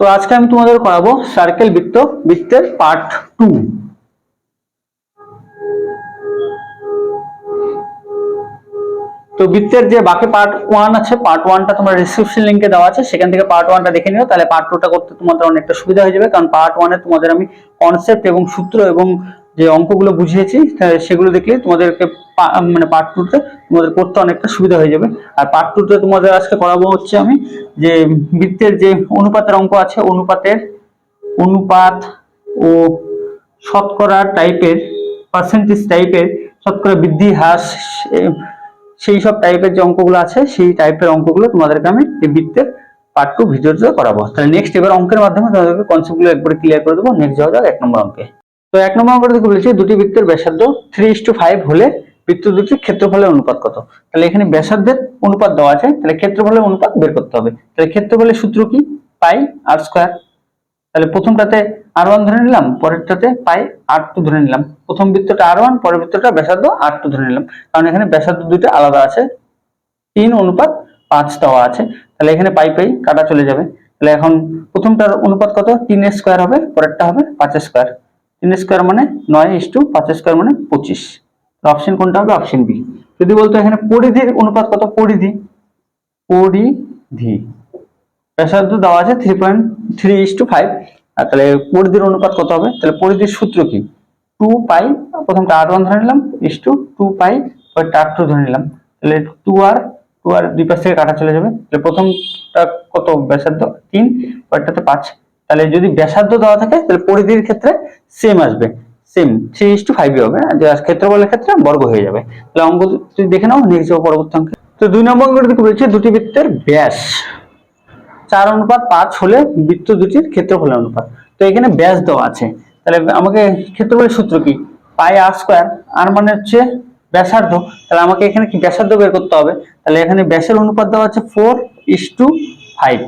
তো আজকে আমি তোমাদের করাবো সার্কেল বৃত্ত, বৃত্তের পার্ট টু তো বৃত্তের যে বাকি পার্ট ওয়ান আছে পার্ট ওয়ানটা তোমার ডিসক্রিপশন লিঙ্কে দেওয়া আছে, সেখান থেকে পার্ট ওয়ানটা দেখে নিও, তাহলে পার্ট টুটা করতে তোমাদের অনেকটা সুবিধা হয়ে যাবে, কারণ পার্ট ওয়ানে তোমাদের আমি কনসেপ্ট এবং সূত্র এবং যে অঙ্কগুলো বুঝিয়েছি সেগুলো দেখলে তোমাদেরকে মানে পার্ট টুতে তোমাদের করতে অনেকটা সুবিধা হয়ে যাবে। আর পার্ট টুতে তোমাদের আজকে করাবো হচ্ছে আমি যে বৃত্তের যে অনুপাতের অঙ্ক আছে, অনুপাতের অনুপাত ও শতকরা টাইপের পার্সেন্টেজ টাইপের শতকরা বৃদ্ধি, হ্রাস সেই সব টাইপের যে অঙ্কগুলো আছে, সেই টাইপের অঙ্কগুলো তোমাদেরকে আমি এই বৃত্তের পার্ট টু ভিডিওতে করাবো। তাহলে নেক্সট এবার অঙ্কের মাধ্যমে তোমাদেরকে কনসেপ্টগুলো একবারে ক্লিয়ার করে দেবো। নেক্সট যাওয়া যাক এক নম্বর অঙ্কে। তো এক নম্বর অঙ্কটা দেখে বলেছি, দুটি বৃত্তের ব্যাসার্ধ থ্রি ইস টু ফাইভ হলে বৃত্ত দুটির ক্ষেত্রফলের অনুপাত কত? তাহলে এখানে ব্যাসার্ধের অনুপাত দেওয়া আছে, তাহলে ক্ষেত্রফলের অনুপাত বের করতে হবে। তাহলে ক্ষেত্রফলের সূত্র কি? পাই আর স্কোয়ার তাহলে প্রথমটাতে আর ওয়ান ধরে নিলাম, পরেরটাতে পাই আর টু ধরে নিলাম। প্রথম বৃত্তটা আর ওয়ান পরের বৃত্তটা ব্যাসার্ধ আর টু ধরে নিলাম। কারণ এখানে ব্যাসার্ধ দুইটা আলাদা আছে, তিন অনুপাত পাঁচ দেওয়া আছে। তাহলে এখানে পাই পাই কাটা চলে যাবে। তাহলে এখন প্রথমটার অনুপাত কত? তিন স্কোয়ার হবে, পরেরটা হবে পাঁচ স্কোয়ার তিন স্কোয়ার মানে নয় ইস টু পাঁচ স্কোয়ার মানে পঁচিশ। অপশন কোনটা হবে? অপশন বি যদি বলতো এখানে পরিধির অনুপাত কত? পরিধি। পরিধি। ব্যাসার্ধ দেওয়া আছে three point three is to five আর তাহলে পরিধির অনুপাত কত হবে? তাহলে পরিধির সূত্র কি? টু পাই প্রথমটা আর ওয়ান ধরে নিলাম ইস টু টু পাই পরেরটা আর টু ধরে নিলাম। তাহলে টু আর টু আর দুই পাশ থেকে কাটা চলে যাবে। তাহলে প্রথমটা কত ব্যাসার্ধ? তিন, পরেরটাতে পাঁচ। তাহলে যদি ব্যাসার্ধ দেওয়া থাকে, তাহলে পরিধির ক্ষেত্রে সেম আসবে। সেম থ্রি ইস টু ফাইভই হবে আর ক্ষেত্রফলের ক্ষেত্রে বর্গ হয়ে যাবে। তাহলে অঙ্ক তুই দেখে নাও নেক্সট পরবর্তী অঙ্কে। তো দুই নম্বর অঙ্কটা বলছে, দুটি বৃত্তের ব্যাস। চার অনুপাত পাঁচ হলে বৃত্ত দুটির ক্ষেত্রফলের অনুপাত। তো এখানে ব্যাস দেওয়া আছে। তাহলে আমাকে ক্ষেত্রফলের সূত্র কি? পাই আর স্কোয়ার আর মানে হচ্ছে ব্যাসার্ধ। তাহলে আমাকে এখানে কি ব্যাসার্ধ বের করতে হবে? তাহলে এখানে ব্যাসের অনুপাত দেওয়া আছে four is to five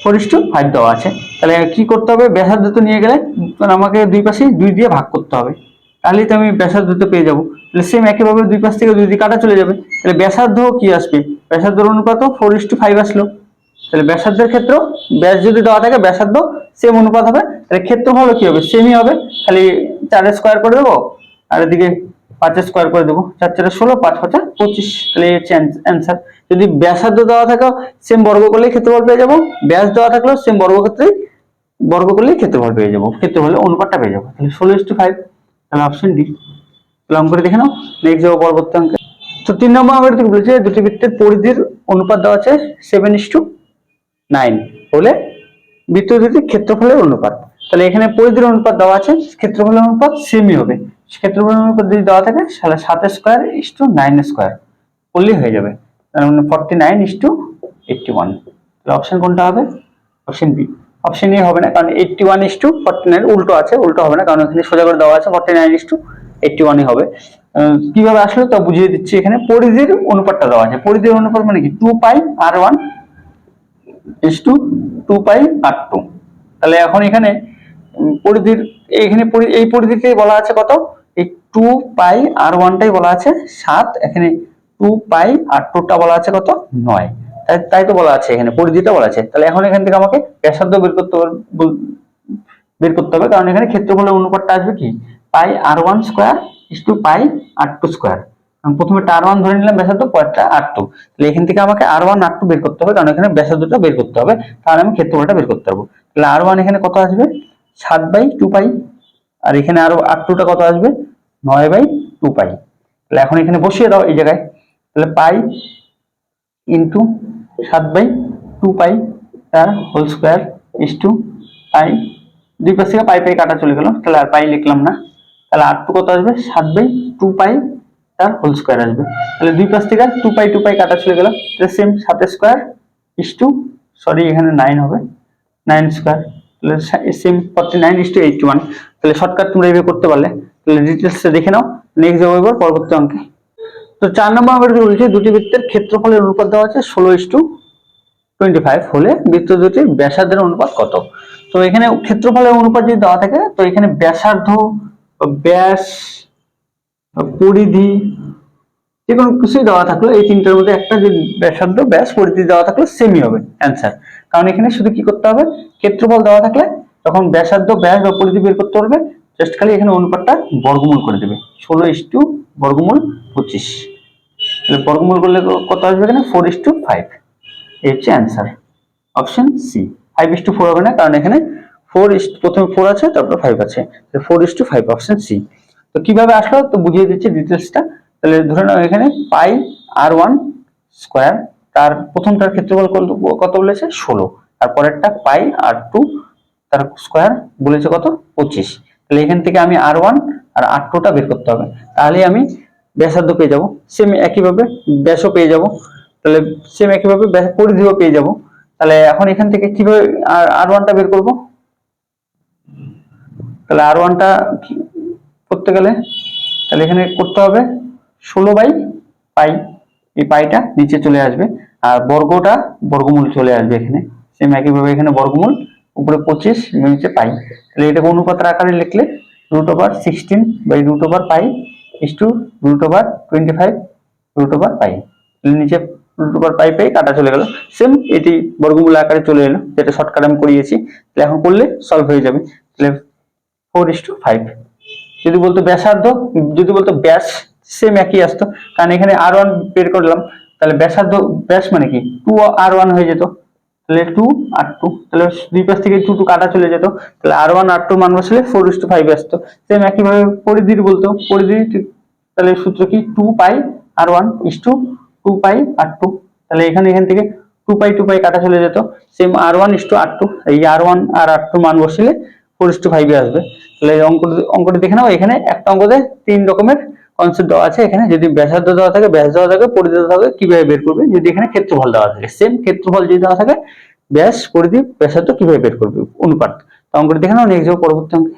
four is to five দেওয়া আছে। তাহলে কি করতে হবে? ব্যাসার্ধ তো নিয়ে গেলে মানে আমাকে দুই পাশে দুই দিয়ে ভাগ করতে হবে। তাহলেই তো আমি ব্যাসার্ধ তো পেয়ে যাব। তাহলে সেম একইভাবে দুই পাশ থেকে দুই দিয়ে কাটা চলে যাবে। তাহলে ব্যাসার্ধ কি আসবে? ব্যাসার্ধর অনুপাত ফোর ইস টু ফাইভ আসলো। তাহলে ব্যাসার্ধের ক্ষেত্র, ব্যাস যদি দেওয়া থাকে ব্যাসার্ধ সেম অনুপাত হবে। তাহলে ক্ষেত্রফলও কি হবে? সেমই হবে। খালি চারের স্কোয়ার করে দেবো। আর এদিকে পাঁচের স্কোয়ার করে দেবো। চার চারে ষোলো, পাঁচ পাঁচা পঁচিশ। তাহলে অ্যান্সার যদি ব্যাসার্ধ দেওয়া থাকে সেম বর্গ করলেই ক্ষেত্রফল পেয়ে যাব। ব্যাস দেওয়া থাকলেও সেম বর্গক্ষেত্রেই বর্গ করলেই ক্ষেত্রফল পেয়ে যাব। ক্ষেত্রফলের অনুপাতটা পেয়ে যাব। তাহলে ষোলো ইস টু ফাইভ তাহলে অপশন ডি অঙ্ক করে দেখে নাও। নেক্সট যাব পরবর্তী অঙ্কে। তো তিন নম্বর অঙ্কের থেকে বলেছে দুটি বৃত্তের পরিধির অনুপাত দেওয়া আছে সেভেন ইস টু নাইন হলে বৃত্ত ক্ষেত্রফলের অনুপাত। তাহলে এখানে পরিধির অনুপাত দেওয়া আছে, ক্ষেত্রফলের অনুপাত সেমই হবে। ক্ষেত্রফলের অনুপাত যদি দেওয়া থাকে, তাহলে সাত square is to nine square করলেই হয়ে যাবে। তার মানে forty nine is to eighty one তাহলে অপশন কোনটা হবে? অপশন বি অপশন এ হবে না, কারণ eighty one is to forty nine উল্টো আছে, উল্টো হবে না, কারণ এখানে সোজা করে দেওয়া আছে forty nine is to eighty ওয়ানই হবে কীভাবে আসলে তা বুঝিয়ে দিচ্ছি এখানে, পরিধির অনুপাতটা দেওয়া আছে। পরিধির অনুপাত মানে কি? Two pi r one is to two pi r two তাহলে এখন এখানে পরিধির এখানে এই পরিধিটাই বলা আছে কত? এই টু পাই আর ওয়ানটাই বলা আছে, সাত, এখানে টু পাই আর টুটা বলা আছে কত? নয়। তাই তাই তো বলা আছে, এখানে পরিধিটা বলা আছে। তাহলে এখন এখান থেকে আমাকে ব্যাসার্ধ বের করতে বের করতে হবে, কারণ এখানে ক্ষেত্রফলের অনুপাতটা আসবে কি? Pi r one square is to pi r two square প্রথমে আর ওয়ান ধরে নিলাম ব্যাসার্ধ, পরেরটা আর টু তাহলে এখান থেকে আমাকে আর ওয়ান আর টু বের করতে হবে, কারণ এখানে ব্যাসার্ধটা বের করতে হবে। তাহলে আমি ক্ষেত্রফলটা বের করতে পারব। তাহলে আর ওয়ান এখানে কত আসবে? সাত বাই টু পাই। আর এখানে আরও আর টুটা কত আসবে? নয় বাই টু পাই। তাহলে এখন এখানে বসিয়ে দাও এই জায়গায়। তাহলে পাই ইন্টু সাত বাই টু পাই, তার whole square is to pi দুই পাশ থেকে পাই পাই কাটা চলে গেল। তাহলে আর পাই লিখলাম না। তাহলে আর টু কত আসবে? সাত বাই টু পাই, তার হোল স্কোয়ার আসবে। তাহলে দুই পাশ থেকে টু পাই টু পাই কাটা চলে গেল। সেম সাতের স্কোয়ার ইস টু সরি এখানে নাইন হবে। Nine square same forty nine is to eighty one তাহলে শর্টকাট তোমরা এইভাবে করতে পারলে। তাহলে ডিটেলসটা দেখে নাও নেক্সট যাব এবার পরবর্তী অঙ্কে। তো চার নম্বর কি বলছে, দুটি বৃত্তের ক্ষেত্রফলের অনুপাত দেওয়া আছে, ষোলো ইস টু টোয়েন্টি ফাইভ হলে বৃত্ত দুটির ব্যাসার্ধের অনুপাত কত? তো এখানে ক্ষেত্রফলের অনুপাত যদি দেওয়া থাকে, তো এখানে ব্যাসার্ধ, ব্যাস, পরিধি যে কোনো কিছুই দেওয়া থাকল এই তিনটার মধ্যে একটা যে ব্যাসার্ধ, ব্যাস, পরিধি দেওয়া থাকল সেমই হবে। অ্যান্সার কারণ এখানে শুধু কি করতে হবে? ক্ষেত্রফল দেওয়া থাকলে তখন ব্যাসার্ধ, ব্যাস বা পরিধি বের করতে পারবে। জাস্ট খালি এখানে অনুপাতটা বর্গমূল করে দেবে। ষোলো ইস টু বর্গমূল পঁচিশ। তাহলে বর্গমূল করলে কত আসবে এখানে? Four is to five. এই হচ্ছে answer option C five is to four হবে না, কারণ এখানে ফোর ইস, প্রথমে ফোর আছে, তারপর ফাইভ আছে। Four is to five option C তো কীভাবে আসলো? তো বুঝিয়ে দিচ্ছি ডিটেলসটা তাহলে ধরে নাও এখানে পাই আর ওয়ান স্কোয়ার তার প্রথমটার ক্ষেত্রফল কত- বলেছে? ষোলো। আর পরেরটা পাই আর টু, তার স্কোয়ার বলেছে কত? পঁচিশ। তাহলে এখান থেকে আমি আর ওয়ান আর আর টুটা বের করতে হবে। তাহলে আমি ব্যাসার্ধ পেয়ে যাব। সেম একইভাবে ব্যাসও পেয়ে যাব। তাহলে সেম একইভাবে পরিধিও পেয়ে যাব। তাহলে এখন এখান থেকে কীভাবে আর আর ওয়ানটা বের করব? তাহলে আর ওয়ানটা করতে গেলে? তাহলে এখানে করতে হবে ষোলো বাই পাই। এই পাইটা নিচে চলে আসবে। আর বর্গটা বর্গমূল চলে আসবে এখানে। সেম একইভাবে এখানে বর্গমূল, উপরে পঁচিশ নিচে পাই। তাহলে এটাকে অনুপাতের আকারে লিখলে root over sixteen by root over pi is to root over twenty five root over pi নিচে রুট ওভার পাই পাই কাটা চলে গেল। সেম এটি বর্গমূল আকারে চলে এলো, যেটা শর্টকাট আমি করিয়েছি। তাহলে এখন করলে সলভ হয়ে যাবে। তাহলে ফোর ইস টু ফাইভ যদি বলতো ব্যাসার্ধ, যদি বলতো ব্যাস সেম একই আসতো। কারণ এখানে আর ওয়ান বের করলাম। তাহলে ব্যাসার্ধ, ব্যাস মানে কি? টু আর ওয়ান হয়ে যেত। তাহলে টু আর টু তাহলে দুই পাশ থেকে টু টু কাটা চলে যেত। তাহলে আর ওয়ান আর টু মান বসলে ফোর ইস টু ফাইভ আসতো। সেম একইভাবে পরিধির বলতো। পরিধি তাহলে সূত্র কি? Two pi r one is to two pi r two তাহলে এখানে, এখান থেকে টু পাই টু পাই কাটা চলে যেত। Same r one is to r two এই আর ওয়ান আর আর টু মান বসলে ফোর ইস টু ফাইভে আসবে। তাহলে অঙ্ক অঙ্কটি দেখে নাও। এখানে একটা অঙ্কতে তিন রকমের কনসেপ্ট দেওয়া আছে এখানে, যদি ব্যাসার্ধ দেওয়া থাকে, ব্যাস দেওয়া থাকে, পরিধি দেওয়া থাকে, কীভাবে বের করবে? যদি এখানে ক্ষেত্রফল দেওয়া থাকে সেম ক্ষেত্রফল যদি দেওয়া থাকে, ব্যাস, পরিধি, ব্যাসার্ধ কীভাবে বের করবে? অনুপাত। অঙ্কটি দেখে নাও নেক্সট পরবর্তী অঙ্কে।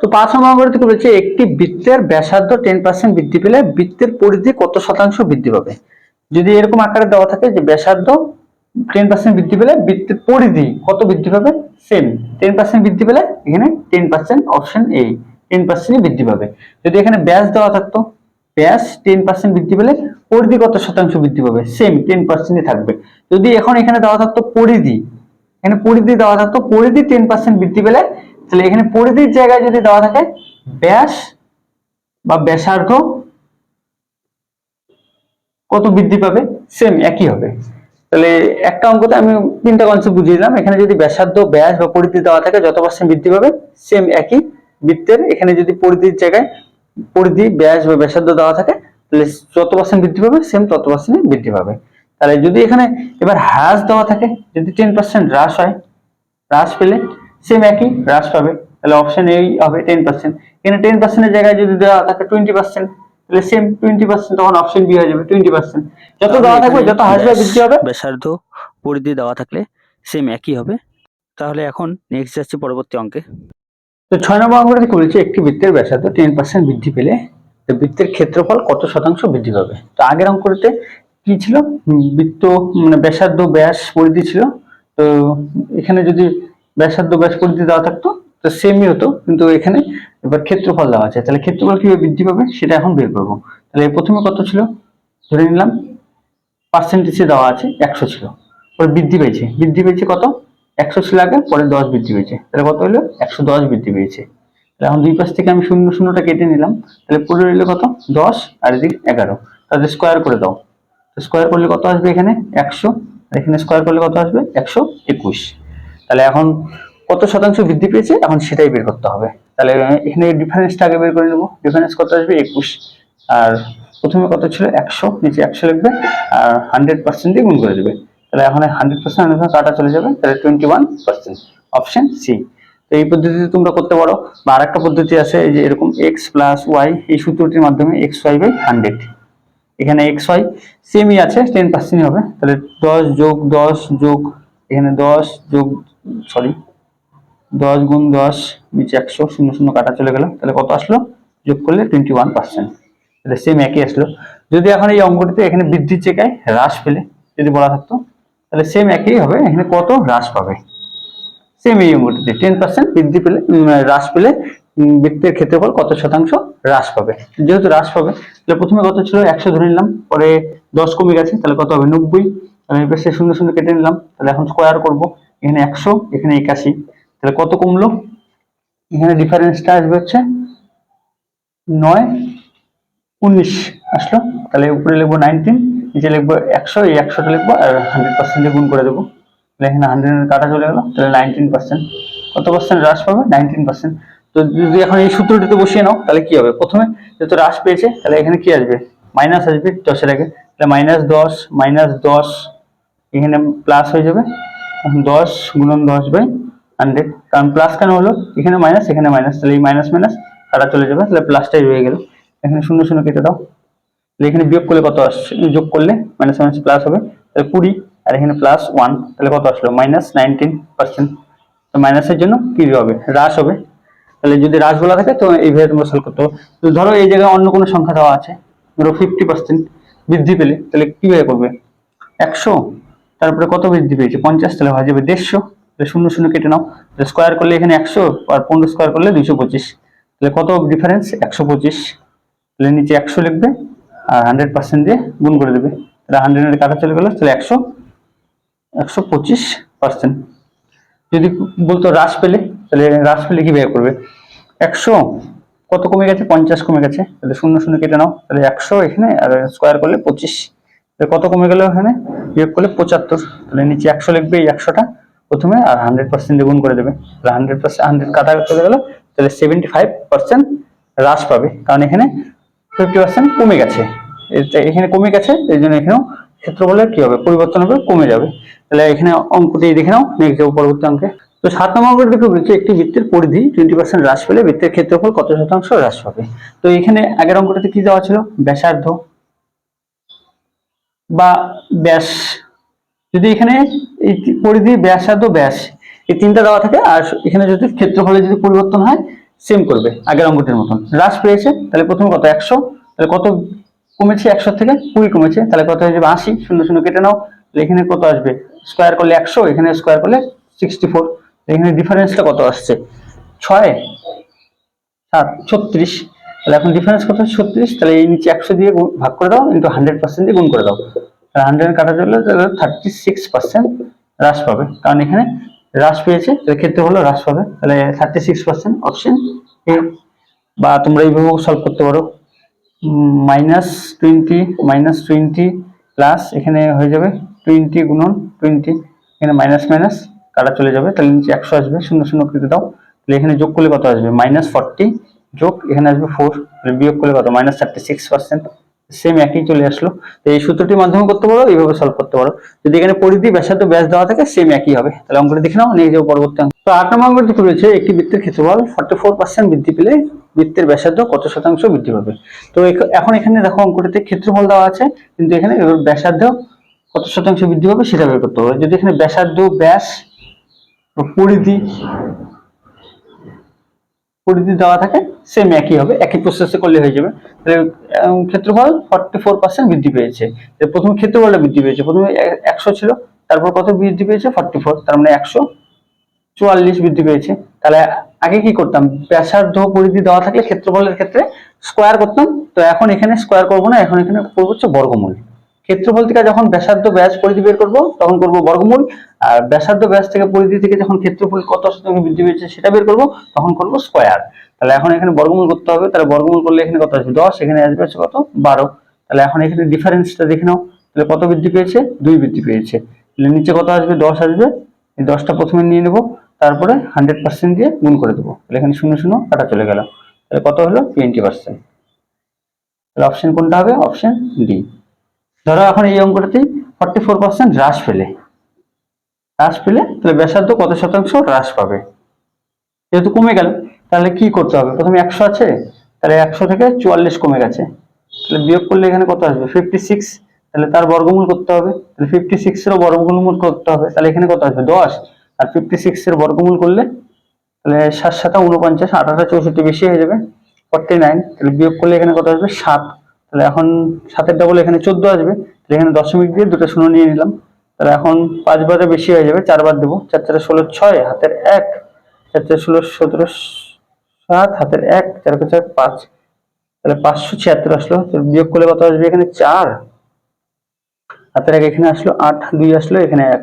তো পাঁচ নম্বর অঙ্কটি বলেছে, একটি বৃত্তের ব্যাসার্ধ টেন পার্সেন্ট বৃদ্ধি পেলে বৃত্তের পরিধি কত শতাংশ বৃদ্ধি পাবে? যদি এরকম আকারে দেওয়া থাকে যে ব্যাসার্ধ টেন পার্সেন্ট বৃদ্ধি পেলে বৃত্তের পরিধি কত বৃদ্ধি পাবে? সেম টেন পার্সেন্ট বৃদ্ধি পেলে এখানে ten percent option A ten percent বৃদ্ধি পাবে। যদি এখানে ব্যাস দেওয়া থাকতো ব্যাস টেন পার্সেন্ট বৃদ্ধি পেলে পরিধি কত শতাংশ বৃদ্ধি পাবে। সেম টেন পার্সেন্টই থাকবে। যদি এখন এখানে দেওয়া থাকতো পরিধি, এখানে পরিধি দেওয়া থাকতো, পরিধি টেন পার্সেন্ট বৃদ্ধি পেলে, তাহলে এখানে পরিধির জায়গায় যদি দেওয়া থাকে ব্যাস বা ব্যাসার্ধ কত বৃদ্ধি পাবে? সেম একই হবে। তাহলে একটা অঙ্কতে আমি তিনটা কনসেপ্ট বুঝিয়ে দিলাম। এখানে যদি ব্যাসার্ধ, ব্যাস বা পরিধি দেওয়া থাকে, যত পার্সেন্ট বৃদ্ধি পাবে সেম একই বৃত্তের। এখানে যদি পরিধির জায়গায় পরিধি ব্যাস বা ব্যাসার্ধ দেওয়া থাকে তাহলে যত পার্সেন্ট বৃদ্ধি পাবে সেম তত পার্সেন্ট বৃদ্ধি পাবে। তাহলে যদি এখানে এবার হ্রাস দেওয়া থাকে যদি টেন পার্সেন্ট হ্রাস হয় হ্রাস পেলে সেম একই হ্রাস পাবে। তাহলে অপশন এই হবে টেন পার্সেন্ট এখানে টেন পার্সেন্টের জায়গায় যদি দেওয়া থাকে টোয়েন্টি পার্সেন্ট তাহলে সেম টোয়েন্টি পার্সেন্ট তখন অপশন বি হয়ে যাবে টোয়েন্টি পার্সেন্ট যত দেওয়া থাকবে যত হাসবে বৃদ্ধি হবে। ব্যাসার্ধ পরিধি দেওয়া থাকলে সেম একই হবে। তাহলে এখন নেক্সট যাচ্ছে পরবর্তী অঙ্কে। তো ছয় নম্বর অঙ্কটা কি বলেছে একটি বৃত্তের ব্যাসার্ধ টেন পার্সেন্ট বৃদ্ধি পেলে তো বৃত্তের ক্ষেত্রফল কত শতাংশ বৃদ্ধি পাবে? তো আগের অঙ্কটিতে কি ছিল? বৃত্ত মানে ব্যাসার্ধ, ব্যাস পরিধি ছিল। তো এখানে যদি ব্যাসার্ধ, ব্যাস পরিধি দেওয়া থাকতো, তো সেমই হতো। কিন্তু এখানে এবার ক্ষেত্রফল দেওয়া আছে। তাহলে ক্ষেত্রফল কীভাবে বৃদ্ধি পাবে, সেটা এখন বের করব। তাহলে প্রথমে কত ছিল? ধরে নিলাম পার্সেন্টেজে দেওয়া আছে একশো ছিল। পরে বৃদ্ধি পেয়েছে। বৃদ্ধি পেয়েছে কত? একশো ছিল আগে পরে দশ বৃদ্ধি পেয়েছে। তাহলে কত হলো? একশো দশ বৃদ্ধি পেয়েছে। তাহলে এখন দুই পাশ থেকে আমি শূন্য শূন্যটা কেটে নিলাম। তাহলে পুরো রইল কত? দশ আর এদিকে এগারো। তাহলে স্কোয়ার করে দাও। স্কোয়ার করলে কত আসবে এখানে? একশো। আর এখানে স্কোয়ার করলে কত আসবে? একশো একুশ। তাহলে এখন কত শতাংশ বৃদ্ধি পেয়েছে? এখন সেটাই বের করতে হবে। তাহলে এখানে ডিফারেন্সটা আগে বের করে নেব। ডিফারেন্স কত আসবে? একুশ। আর প্রথমে কত ছিল? একশো। নিচে একশো লিখবে। আর হান্ড্রেড পার্সেন্ট দিয়ে গুণ করে দেবে। তাহলে এখন হান্ড্রেড পার্সেন্ট কাটা চলে যাবে, তাহলে twenty one percent option C তো এই পদ্ধতিতে তোমরা করতে পারো। বা আরেকটা পদ্ধতি আছে যে এরকম এক্স প্লাস ওয়াই এই সূত্রটির মাধ্যমে এক্স ওয়াই বাই হান্ড্রেড এখানে এক্স ওয়াই সেমই আছে টেন পার্সেন্টই হবে। তাহলে দশ যোগ দশ যোগ, এখানে দশ যোগ সরি দশ গুণ দশ, নিচে একশো, শূন্য শূন্য কাটা চলে গেল। তাহলে কত আসলো? যোগ করলে টোয়েন্টি ওয়ান পার্সেন্ট তাহলে সেম একই আসলো। যদি এখন এই অঙ্কটিতে এখানে বৃদ্ধির চেকায় হ্রাস পেলে, যদি বলা থাকতো তাহলে সেম একই হবে, এখানে কত? হ্রাস পাবে। সেম এই অঙ্কটিতে টেন পার্সেন্ট বৃদ্ধি পেলে হ্রাস পেলে বৃত্তের ক্ষেত্রফল কত শতাংশ? হ্রাস পাবে। যেহেতু হ্রাস পাবে, তাহলে প্রথমে কত ছিল? একশো ধরে নিলাম, পরে দশ কমে গেছে, তাহলে কত হবে? নব্বই। তাহলে পাশে শূন্য শূন্য কেটে নিলাম, তাহলে এখন স্কোয়ার করব, এখানে একশো, এখানে একাশি। তাহলে কত কমলো? এখানে ডিফারেন্সটা আসবে হচ্ছে নয়, উনিশ। আসলো? তাহলে উপরে লিখব নাইনটিন নিচে লিখব একশো, এই একশোটা লিখব আর হান্ড্রেড পার্সেন্টে গুণ করে দেবো। তাহলে এখানে হান্ড্রেড কাটা চলে গেলো, তাহলে নাইনটিন পার্সেন্ট কত পার্সেন্ট হ্রাস পাবে? নাইনটিন পার্সেন্ট তো যদি এখন এই সূত্রটিতে বসিয়ে নাও, তাহলে কি হবে? প্রথমে যেহেতু হ্রাস পেয়েছে, তাহলে এখানে কি আসবে? মাইনাস আসবে দশের আগে। তাহলে মাইনাস দশ মাইনাস দশ, এখানে প্লাস হয়ে যাবে। দশ গুণন দশ বাই হান্ড্রেড কারণ প্লাস কেন হলো? এখানে মাইনাস এখানে মাইনাস তাহলে এই মাইনাস মাইনাস কাটা চলে যাবে, তাহলে প্লাসটাই রয়ে গেল। এখানে শূন্য শূন্য কেটে দাও। এখানে বিয়োগ করলে কত আসছে? যোগ করলে মাইনাস মাইনাস প্লাস হবে। তাহলে কুড়ি, আর এখানে প্লাস ওয়ান তাহলে কত আসলো? মাইনাস নাইনটিন পার্সেন্ট তো মাইনাসের জন্য কি হবে? হ্রাস হবে। তাহলে যদি হ্রাস বলা থাকে, তো এইভাবে তোমরা সলভ করতে তো ধরো এই জায়গায় অন্য কোনো সংখ্যা দেওয়া আছে, ধরো ফিফটি পার্সেন্ট বৃদ্ধি পেলে, তাহলে কীভাবে করবে? একশো, তারপরে কত বৃদ্ধি পেয়েছে? পঞ্চাশ, তাহলে হয়ে যাবে দেড়শো। তাহলে শূন্য শূন্য কেটে নাও। তাহলে স্কোয়ার করলে এখানে একশো, আর পনেরো স্কোয়ার করলে দুইশো পঁচিশ। তাহলে কত ডিফারেন্স একশো পঁচিশ। তাহলে নিচে একশো লিখবে আর হান্ড্রেড পার্সেন্ট দিয়ে গুণ করে দেবে। তাহলে হান্ড্রেড কাটা চলে গেলো, তাহলে একশো একশো পঁচিশ পার্সেন্ট যদি বলতো হ্রাস পেলে, তাহলে হ্রাস পেলে কি ব্যয় করবে? একশো কত কমে গেছে? পঞ্চাশ কমে গেছে। তাহলে শূন্য শূন্য কেটে নাও। তাহলে একশো এখানে, আর স্কোয়ার করলে পঁচিশ। তাহলে কত কমে গেল এখানে? বিয়োগ করলে পঁচাত্তর। তাহলে নিচে একশো লিখবে, এই একশোটা প্রথমে, আর হান্ড্রেড পার্সেন্ট দিয়ে গুণ করে দেবে। তাহলে হান্ড্রেড পার্সেন্ট হান্ড্রেড কাটা চলে গেলো, তাহলে সেভেন্টি ফাইভ পার্সেন্ট হ্রাস পাবে। কারণ এখানে ফিফটি পার্সেন্ট কমে গেছে। এখানে কমে গেছে, এই জন্য এখানেও ক্ষেত্রফলের কি হবে? পরিবর্তন হবে, কমে যাবে। তাহলে এখানে অঙ্কটি দেখে নাও নেক্সট যাব পরবর্তী অঙ্কে। তো সাত নম্বর অঙ্কটি দেখে বলছে একটি বৃত্তের পরিধি টোয়েন্টি পার্সেন্ট হ্রাস পেলে বৃত্তের ক্ষেত্রফল কত শতাংশ হ্রাস পাবে? তো এখানে আগের অঙ্কটাতে কি দেওয়া ছিল? ব্যাসার্ধ বা ব্যাস। যদি এখানে এই পরিধি ব্যাসার্ধ ব্যাস, এই তিনটা দেওয়া থাকে, আর এখানে যদি ক্ষেত্রফলে যদি পরিবর্তন হয় সেম করবে, আগের অঙ্কটির মতন। হ্রাস পেয়েছে, তাহলে প্রথমে কত? একশো? তাহলে কত কমেছে? একশো থেকে কুড়ি কমেছে, তাহলে কত হয়ে যাবে? আশি। শূন্য শূন্য কেটে নাও এখানে কত আসবে? স্কোয়ার করলে একশো, এখানে স্কোয়ার করলে সিক্সটি ফোর এখানে ডিফারেন্সটা কত আসছে? ছয়? সাত? ছত্রিশ। তাহলে এখন ডিফারেন্স কত? ছত্রিশ। তাহলে এই নিচে একশো দিয়ে ভাগ করে দাও ইন্টু হান্ড্রেড পার্সেন্ট দিয়ে গুণ করে দাও। তাহলে হান্ড্রেড কাটা চলে তাহলে থার্টি সিক্স পার্সেন্ট হ্রাস পাবে। কারণ এখানে হ্রাস পেয়েছে ক্ষেত্রে হলো হ্রাস পাবে। তাহলে thirty six percent option A বা তোমরা এইভাবেও সলভ করতে পারো। Minus twenty minus twenty plus এখানে হয়ে যাবে টোয়েন্টি গুণন টোয়েন্টি এখানে মাইনাস মাইনাস কাটা চলে যাবে। তাহলে নিচে একশো আসবে, শূন্য শূন্য কেটে দাও। তাহলে এখানে যোগ করলে কত আসবে? মাইনাস ফর্টি যোগ, এখানে আসবে ফোর বিয়োগ করলে কত? Minus thirty six percent same একই চলে আসলো। এই সূত্রটির মাধ্যমে করতে পারো, এইভাবে সলভ করতে পারো। যদি এখানে পরিধি, ব্যাসার্ধ, ব্যাস দেওয়া থাকে সেম একই হবে। তাহলে অঙ্কটি দেখে নাও, নিয়ে যাব পরবর্তী তো আট নম্বর অঙ্কটি রয়েছে, একটি বৃত্তের ক্ষেত্রফল ফর্টি ফোর পার্সেন্ট বৃদ্ধি পেলে বৃত্তের ব্যাসার্ধ কত শতাংশ বৃদ্ধি পাবে? তো এখ- এখন এখানে দেখো অঙ্কটিতে ক্ষেত্রফল দেওয়া আছে, কিন্তু এখানে ব্যাসার্ধ কত শতাংশ বৃদ্ধি পাবে সেটা বের করতে হবে। যদি এখানে ব্যাসার্ধ, ব্যাস, পরিধি পরিধি দেওয়া থাকে সেম একই হবে, একই প্রসেসে করলে হয়ে যাবে। তাহলে ক্ষেত্রফল ফর্টি ফোর পার্সেন্ট বৃদ্ধি পেয়েছে। প্রথমে ক্ষেত্রফলটা বৃদ্ধি পেয়েছে। প্রথমে একশো ছিল, তারপর কত বৃদ্ধি পেয়েছে? ফর্টি ফোর তার মানে একশো চুয়াল্লিশ বৃদ্ধি পেয়েছে। তাহলে, আগে কি করতাম? ব্যাসার্ধ পরিধি দেওয়া থাকলে ক্ষেত্রফলের ক্ষেত্রে স্কোয়ার করতাম। তো এখন এখানে স্কোয়ার করব না, এখন এখানে করব হচ্ছে বর্গমূল। ক্ষেত্রফল থেকে যখন ব্যাসার্ধ ব্যাস পরিধি বের করব, তখন করব বর্গমূল। আর ব্যাসার্ধ ব্যাস থেকে পরিধি থেকে যখন ক্ষেত্রফল কত শতাংশ বৃদ্ধি পেয়েছে, সেটা বের করব, তখন করব স্কোয়ার তাহলে এখন এখানে বর্গমূল করতে হবে, তাহলে বর্গমূল করলে এখানে কত আসবে দশ, এখানে আসবে হচ্ছে কত? বারো। তাহলে এখন এখানে ডিফারেন্সটা দেখে নাও। তাহলে কত বৃদ্ধি পেয়েছে? দুই বৃদ্ধি পেয়েছে। তাহলে নিচে কত আসবে? দশ আসবে। এই দশটা প্রথমে নিয়ে নেব, তারপরে হান্ড্রেড পার্সেন্ট দিয়ে গুণ করে দেবো। তাহলে এখানে শূন্য শূন্য, কাটা চলে গেল। তাহলে কত হলো? টোয়েন্টি পার্সেন্ট তাহলে অপশন কোনটা হবে? অপশন ডি ধরো এখন এই অঙ্কটাতেই ফর্টি ফোর পার্সেন্ট হ্রাস পেলে। হ্রাস পেলে তাহলে ব্যাসার্ধ কত শতাংশ? হ্রাস পাবে। যেহেতু কমে গেল তাহলে কি করতে হবে? প্রথমে একশো আছে, তাহলে একশো থেকে চুয়াল্লিশ কমে গেছে। তাহলে বিয়োগ করলে এখানে কত আসবে? ফিফটি সিক্স তাহলে তার বর্গমূল করতে হবে। তাহলে ফিফটি সিক্সেরও বর্গমূল করতে হবে, তাহলে এখানে কত আসবে? দশ। আর ফিফটি সিক্সের বর্গমূল করলে, তাহলে সাত সাতা উনপঞ্চাশ আঠারো চৌষট্টি বেশি হয়ে যাবে ফর্টি নাইন তাহলে বিয়োগ করলে এখানে কত আসবে? সাত। তাহলে এখন সাতের ডাবল এখানে চোদ্দ আসবে, তাহলে এখানে দশমিক দিয়ে দুটো শূন্য নিয়ে নিলাম। তাহলে এখন পাঁচ বারে বেশি হয়ে যাবে চারবার দেবো। চার চারে ষোলো ছয়, হাতের এক। চার চার ষোলো, সতেরো সাত, হাতের এক, চার চার পাঁচ। তাহলে পাঁচশো ছিয়াত্তর আসলো বিয়োগ করলে কত আসবে এখানে? চার। হাতের এক এখানে আসলো, আট, দুই আসলো, এখানে এক।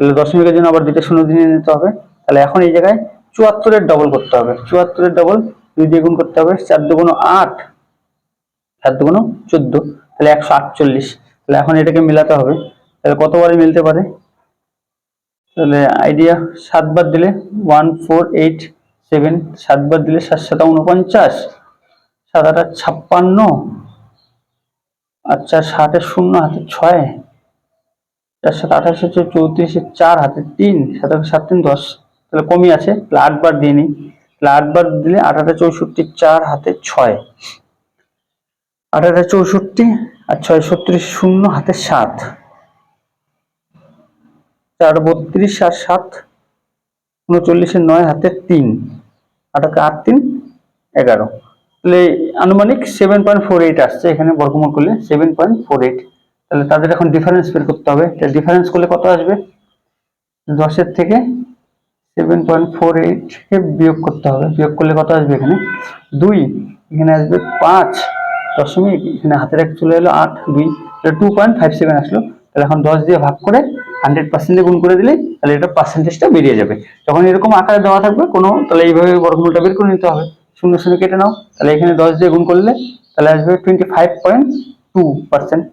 তাহলে দশমিকের জন্য আবার দুইটা শূন্য দিয়ে নিতে হবে। তাহলে এখন এই জায়গায় চুয়াত্তরের ডবল করতে হবে। চুয়াত্তরের ডবল দুই দিয়ে গুণ করতে হবে, চার দুগুণ আট, চার দুগুণ চোদ্দ। তাহলে একশো আটচল্লিশ। তাহলে এখন এটাকে মেলাতে হবে। তাহলে কতবারে মিলতে পারে? তাহলে আইডিয়া সাতবার দিলে ওয়ান ফোর এইট সেভেন সাতবার দিলে সাত সাত, উনপঞ্চাশ। সাত আট ছাপ্পান্ন। আচ্ছা ষাটের শূন্য, হাতে ছয়। চার সাত আঠাশ হচ্ছে চৌত্রিশে, চার হাতে তিন। সাত সাত তিন, দশ। তাহলে কমই আছে আটবার দিয়ে নিই। আটবার দিলে আটা চৌষট্টি, চার হাতে ছয়। আটা চৌষট্টি আর ছয় ছত্রিশ শূন্য, হাতে সাত। চার বত্রিশ আর সাত, উনচল্লিশের নয়, হাতে তিন। আটাকে আট তিন এগারো। তাহলে আনুমানিক সেভেন পয়েন্ট ফোর এইট আসছে এখানে বর্গমূল করলে সেভেন পয়েন্ট ফোর এইট তাহলে তাদের এখন ডিফারেন্স বের করতে হবে। তাহলে ডিফারেন্স করলে কত আসবে? দশের থেকে সেভেন পয়েন্ট ফোর এইটকে বিয়োগ করতে হবে। বিয়োগ করলে কত আসবে এখানে? দুই। এখানে আসবে পাঁচ দশমিক। এখানে হাতের এক চলে এলো আট, দুই। তাহলে টু পয়েন্ট ফাইভ সেভেন আসলো। তাহলে এখন দশ দিয়ে ভাগ করে হান্ড্রেড পার্সেন্টে গুণ করে দিলে তাহলে এটা পার্সেন্টেজটা বেরিয়ে যাবে। যখন এরকম আকারে দেওয়া থাকবে কোনো, তাহলে এইভাবে বর্গমূলটা বের করে নিতে হবে। শূন্য শূন্য কেটে নাও, তাহলে এখানে দশ দিয়ে গুণ করলে তাহলে আসবে twenty five point two percent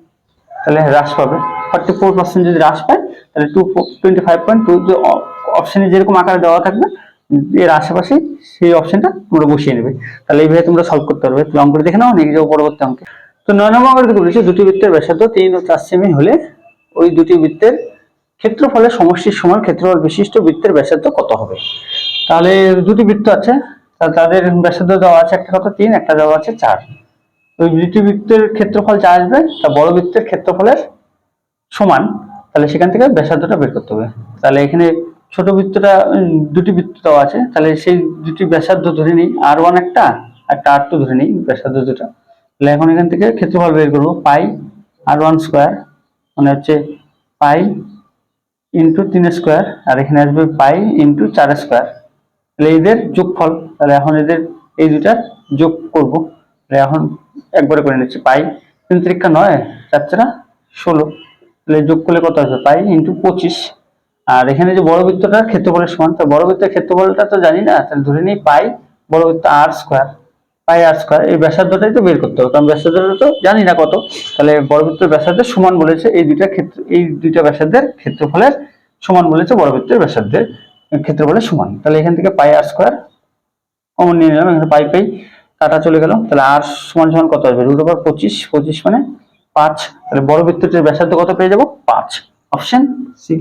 তাহলে হ্রাস পাবে। ফর্টি ফোর পার্সেন্ট যদি হ্রাস পায়, তাহলে two twenty five point two যে অপশানে যেরকম আকারে দেওয়া থাকবে, এর আশেপাশে সেই অপশনটা তোমরা বসিয়ে নেবে। তাহলে এইভাবে তোমরা সলভ করতে পারবে। তুমি অঙ্ক দেখে নাও, নিয়ে যাও পরবর্তী অঙ্কে। তো নয় নম্বর অঙ্কটি বলেছে, দুটি বৃত্তের ব্যাসার্ধ তিন ও চার সেমি হলে ওই দুটি বৃত্তের ক্ষেত্রফলের সমষ্টির সমান ক্ষেত্রফল বিশিষ্ট বৃত্তের ব্যাসার্ধ কত হবে? তাহলে দুটি বৃত্ত আছে তাদের ব্যাসার্ধ দেওয়া আছে একটা কত? তিন, একটা দেওয়া আছে চার। ওই দুটি বৃত্তের ক্ষেত্রফল যা আসবে, তা বড় বৃত্তের ক্ষেত্রফলের সমান। তাহলে সেখান থেকে ব্যাসার্ধটা বের করতে হবে। তাহলে এখানে ছোট বৃত্তটা দুটি বৃত্ত দেওয়া আছে। তাহলে সেই দুটি ব্যাসার্ধ ধরে নিই, আর ওয়ান একটা একটা আর টু ধরে নিই, ব্যাসার্ধ দুটা। তাহলে এখন এখান থেকে ক্ষেত্রফল বের করব, পাই আর ওয়ান স্কোয়ার মানে হচ্ছে পাই ইন্টু তিন স্কোয়ার আর এখানে আসবে পাই ইন্টু চার স্কোয়ার তাহলে এদের যোগফল, তাহলে এখন এদের এই দুটার যোগ করব। তাহলে এখন একবারে করে নিচ্ছি পাই তিন তিরিক্ষা নয়, চার চারা ষোলো। তাহলে যোগ করলে কত আসবে? পাই ইন্টু পঁচিশ। আর এখানে যে বড় বৃত্তটার ক্ষেত্রফলের সমান, তো বড় বৃত্তের ক্ষেত্রফলটা তো জানি না, তাহলে ধরে নিই পাই বড় বৃত্ত আর স্কোয়ার পাই আর স্কোয়ার এই ব্যাসার্ধটাই তো বের করতে হবে। কারণ ব্যাসার্ধটা তো জানি না কত। তাহলে বড় বৃত্তের ব্যাসার্ধের সমান বলেছে এই দুইটা ক্ষেত্র এই দুইটা ব্যাসার্ধের ক্ষেত্রফলের সমান বলেছে বড় বৃত্তের ব্যাসার্ধের ক্ষেত্রফলের সমান। তাহলে এখান থেকে পাই আর স্কোয়ার কমন নিয়ে নিলাম। এখানে পাই পাই কাটা চলে গেল। তাহলে আর সমান সমান কত আসবে? রুট ওভার পঁচিশ। পঁচিশ মানে পাঁচ। তাহলে বড় ব্যাসার্ধ কত পেয়ে যাব? পাঁচ। অপশন সি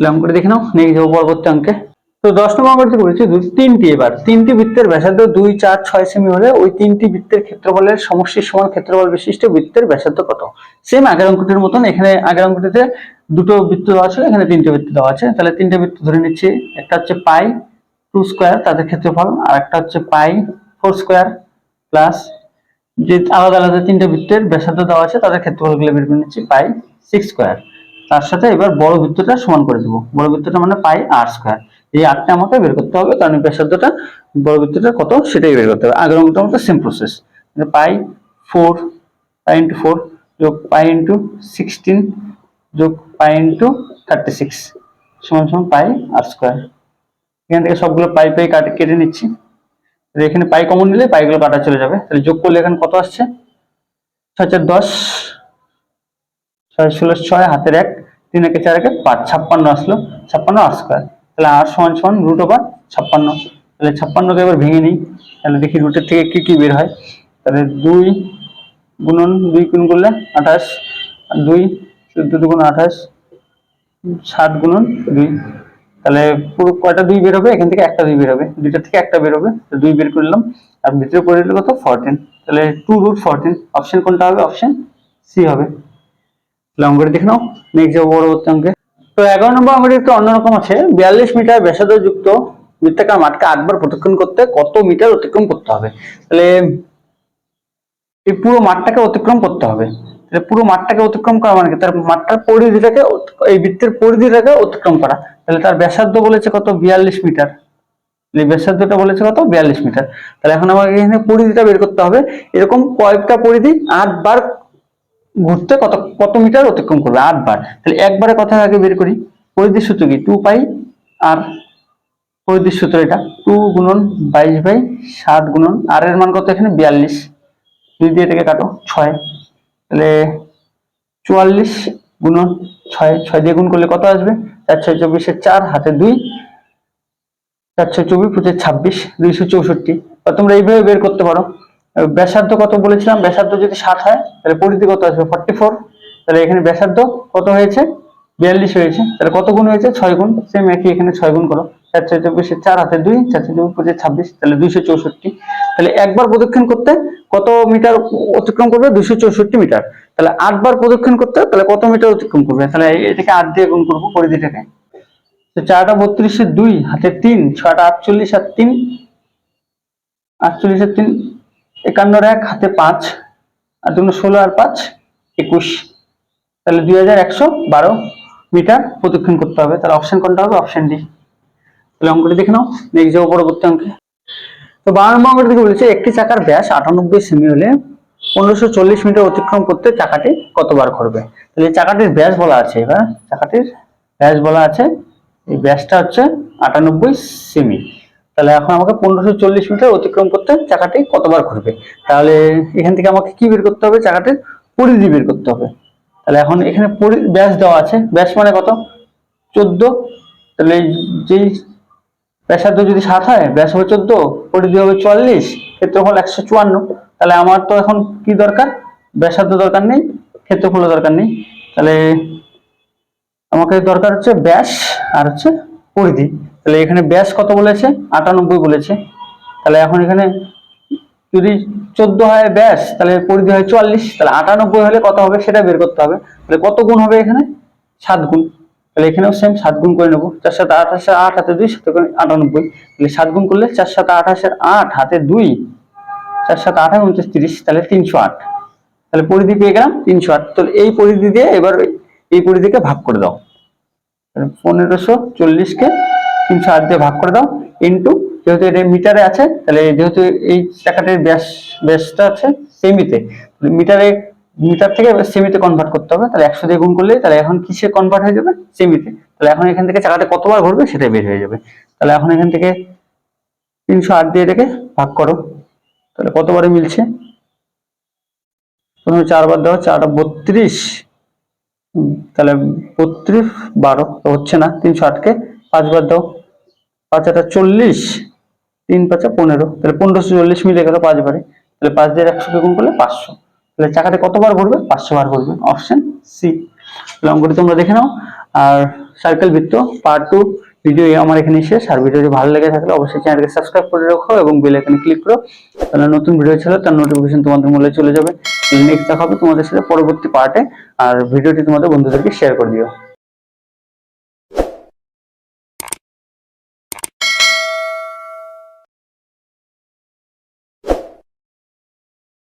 অঙ্কটা দেখে নাও। নিয়ে যাব পরবর্তী অঙ্কে। তো দশ নম্বর অঙ্কটি বলেছে দু- তিনটি এবার। তিনটি বৃত্তের ব্যাসার্ধ দুই, চার, ছয় সেমি হলে ওই তিনটি বৃত্তের ক্ষেত্রফলের সমষ্টির সমান ক্ষেত্রফল বিশিষ্ট বৃত্তের ব্যাসার্ধ কত? সেম আগের অঙ্কটির মতন এখানে আগের অঙ্কটিতে দুটো বৃত্ত দেওয়া আছে, এখানে তিনটে বৃত্ত দেওয়া আছে। তাহলে তিনটে বৃত্ত ধরে নিচ্ছি। একটা হচ্ছে পাই টু স্কোয়ার তাদের ক্ষেত্রফল আর একটা হচ্ছে পাই ফোর স্কোয়ার প্লাস যে আলাদা আলাদা তিনটে বৃত্তের ব্যাসার্ধ দেওয়া আছে, তাদের ক্ষেত্রফলগুলো বের করে নিচ্ছি, পাই সিক্স স্কোয়ার তার সাথে এবার বড় বৃত্তটা সমান করে দেবো। বড় বৃত্তটা মানে পাই আর স্কোয়ার এই আটটা আমাকে বের করতে হবে, কারণ ব্যাসার্ধটা বড় বৃত্তটা কত সেটাই বের করতে হবে। আগের অঙ্কটার মতো same process pi four pi into four যোগ পাই ইন্টু সিক্সটিন যোগ পাই ইন্টু থার্টি সিক্স সমান সমান পাই আর স্কোয়ার এখান থেকে সবগুলো পাই পাই কাটে, কেটে নিচ্ছি। এখানে পাই কমন নিলে পাইগুলো কাটা চলে যাবে। তাহলে যোগ করলে এখানে কত আসছে? ছয় চার দশ, ছয় ষোলো ছয়, হাতের এক, তিন একে চার একে পাঁচ, ছাপ্পান্ন আসলো। ছাপ্পান্ন আর স্কোয়ার তাহলে আর সমান সমান রুট ওভার ছাপ্পান্ন। তাহলে ছাপ্পান্নকে এবার ভেঙে নিই। তাহলে দেখি রুটের থেকে কি কি বের হয়। তাহলে দুই গুণন, দুই গুণ করলে আঠাশ। দুই চোদ্দ দুগুণ আঠাশ, সাত গুণন দুই। তাহলে পুরো কয়টা দুই বের হবে? এখান থেকে একটা দুই বের হবে। দুইটা থেকে একটা বের হবে। তো দুই বের করলাম। আর ভিতরে পড়ে গেলে কত? ফোরটিন তাহলে টু রুট ফোরটিন অপশন কোনটা হবে? অপশন সি হবে। তাহলে অঙ্কটি দেখে নাও। নেক্সট যাব পরবর্তী অঙ্কে। তো এগারো নম্বর অঙ্কটি একটু অন্যরকম আছে। বিয়াল্লিশ মিটার ব্যাসার্ধ যুক্ত বৃত্তাকার মাঠকে আটবার প্রদক্ষিণ করতে কত মিটার অতিক্রম করতে হবে? তাহলে এই পুরো মাঠটাকে অতিক্রম করতে হবে। তাহলে পুরো মাঠটাকে অতিক্রম করা মানে তার মাঠটার পরিধিটাকে এই বৃত্তের পরিধিটাকে অতিক্রম করা। তাহলে তার ব্যাসার্ধ বলেছে কত? বিয়াল্লিশ মিটার। ব্যাসার্ধটা বলেছে কত? বিয়াল্লিশ মিটার। তাহলে এখন আমাকে এখানে পরিধিটা বের করতে হবে। এরকম কয়েকটা পরিধি আটবার ঘুরতে কত কত মিটার অতিক্রম করবে? আটবার। তাহলে একবারে কথা আগে বের করি। পরিধির সূত্র কি? টু পাই আর পরিধির সূত্র এটা। টু গুণন বাইশ বাই সাত গুণন। আর এর মান কত এখানে? বিয়াল্লিশ। দুই দিয়ে থেকে কাটো, ছয়। তাহলে চুয়াল্লিশ গুণন ছয়। ছয় দিয়ে গুণ করলে কত আসবে? চার ছয় চব্বিশের চার, হাতে দুই। চার ছয় চব্বিশ, পঁচিশ, ছাব্বিশ, দুইশো চৌষট্টি। তোমরা এইভাবে বের করতে পারো। ব্যাসার্ধ কত বলেছিলাম? ব্যাসার্ধ যদি ষাট হয়, তাহলে পরিধি কত আসবে? ফর্টি ফোর তাহলে এখানে ব্যাসার্ধ কত হয়েছে? বিয়াল্লিশ হয়েছে। তাহলে কত গুণ হয়েছে? ছয় গুণ। সেম একই এখানে ছয় গুণ করো। চার ছয় চব্বিশে, চার হাতে দুই, চার ছয় চব্বিশ ছাব্বিশ, তাহলে দুইশো চৌষট্টি। তাহলে একবার প্রদক্ষিণ করতে কত মিটার অতিক্রম করবে? দুইশো চৌষট্টি মিটার। তাহলে আটবার প্রদক্ষিণ করতে তাহলে কত মিটার অতিক্রম করবে? তাহলে এটাকে আট দিয়ে গুণ করব পরিধিটাকে। তো চারটা বত্রিশে দুই, হাতে তিন, ছয়টা আটচল্লিশ আর তিন। আটচল্লিশের তিন। একান্নর এক হাতে পাঁচ, আর দুটো ষোলো আর পাঁচ, একুশ। তাহলে দুই হাজার একশো বারো মিটার প্রদক্ষিণ করতে হবে। তাহলে অপশন কোনটা হবে? অপশন ডি তাহলে অঙ্কটি দেখে নাও। নেক্সট যাব পরবর্তী অঙ্কে। তো বারো নম্বর অঙ্কটি বলেছে, একটি চাকার ব্যাস আটানব্বই সেমি হলে পনেরোশো চল্লিশ মিটার অতিক্রম করতে চাকাটি কতবার ঘুরবে? তাহলে চাকাটির ব্যাস বলা আছে এবার। চাকাটির ব্যাস বলা আছে। এই ব্যাসটা হচ্ছে আটানব্বই সেমি। তাহলে এখন আমাকে পনেরোশো চল্লিশ মিটার অতিক্রম করতে চাকাটি কতবার ঘুরবে? তাহলে এখান থেকে আমাকে কি বের করতে হবে? চাকাটির পরিধি বের করতে হবে। তাহলে এখন এখানে ব্যাস দেওয়া আছে। ব্যাস মানে কত? চোদ্দ। তাহলে যেই ব্যাসার্ধ যদি সাত হয়, ব্যাস হবে চোদ্দ। পরিধি হবে চুয়াল্লিশ ক্ষেত্রফল একশো চুয়ান্ন। তাহলে আমার তো এখন কি দরকার? ব্যাসার্ধ দরকার নেই ক্ষেত্রফলও দরকার নেই। তাহলে আমাকে দরকার হচ্ছে ব্যাস আর হচ্ছে পরিধি। তাহলে এখানে ব্যাস কত বলেছে? আটানব্বই বলেছে। তাহলে এখন এখানে যদি চোদ্দ হয় ব্যাস, তাহলে পরিধি হয় চুয়াল্লিশ। তাহলে আটানব্বই হলে কত হবে? সেটা বের করতে হবে। তাহলে কত গুণ হবে এখানে? সাত গুণ। তাহলে এখানেও সেম সাত গুণ করে নেব। চার সাথে আঠাশে আট হাতে দুই সাথে আটানব্বই। তাহলে সাত গুণ করলে চার সাথে আঠাশের আট হাতে দুই। চার সাথে আঠাশ উনত্রিশ, তিরিশ, তাহলে তিনশো আট। তাহলে পরিধি পেয়ে গেলাম তিনশো আট। তাহলে এই পরিধি দিয়ে এবার এই পরিধিকে ভাগ করে দাও। পনেরোশো চল্লিশকে তিনশো আট দিয়ে ভাগ করে দাও ইন্টু যেহেতু এটা মিটারে আছে, তাহলে যেহেতু এই চাকাটির ব্যাস, ব্যাসটা আছে সেমিতে মিটারে, মিটার থেকে সেমিতে কনভার্ট করতে হবে, তাহলে একশো দিয়ে গুণ করলেই, তাহলে এখন কিসে কনভার্ট হয়ে যাবে? সেমিতে তাহলে এখন এখান থেকে চাকাটা কতবার ঘুরবে? সেটাই বের হয়ে যাবে। তাহলে এখন এখান থেকে তিনশো আট দিয়ে এটাকে ভাগ করো। তাহলে কতবারে মিলছে? প্রথমে চারবার দাও, চারটা বত্রিশ। তাহলে বত্রিশ বারো হচ্ছে না, তিনশো আটকে পাঁচবার দাও। পাঁচ আটা চল্লিশ, তিন পাঁচা পনেরো। তাহলে পনেরোশো চল্লিশ মিলে গেল পাঁচবারে তাহলে পাঁচ দিয়ে একশোকে গুণ করলে পাঁচশো। তাহলে চাকাতে কতবার ঘুরবে? পাঁচশো বার ঘুরবে। Option C. অঙ্কটি তোমরা দেখে নাও। আর সার্কেল বৃত্ত পার্ট টু ভিডিও আমার এখানে শেষ। আর ভিডিওটি ভালো লেগে থাকলে অবশ্যই চ্যানেলকে সাবস্ক্রাইব করে রাখো এবং বেল আইকনে ক্লিক করো। তাহলে নতুন ভিডিও ছিল তার নোটিফিকেশন তোমাদের মূল্যে চলে যাবে। নেক্সট দেখা হবে তোমাদের সাথে পরবর্তী পার্টে আর ভিডিওটি তোমাদের বন্ধুদেরকে শেয়ার করে দিও।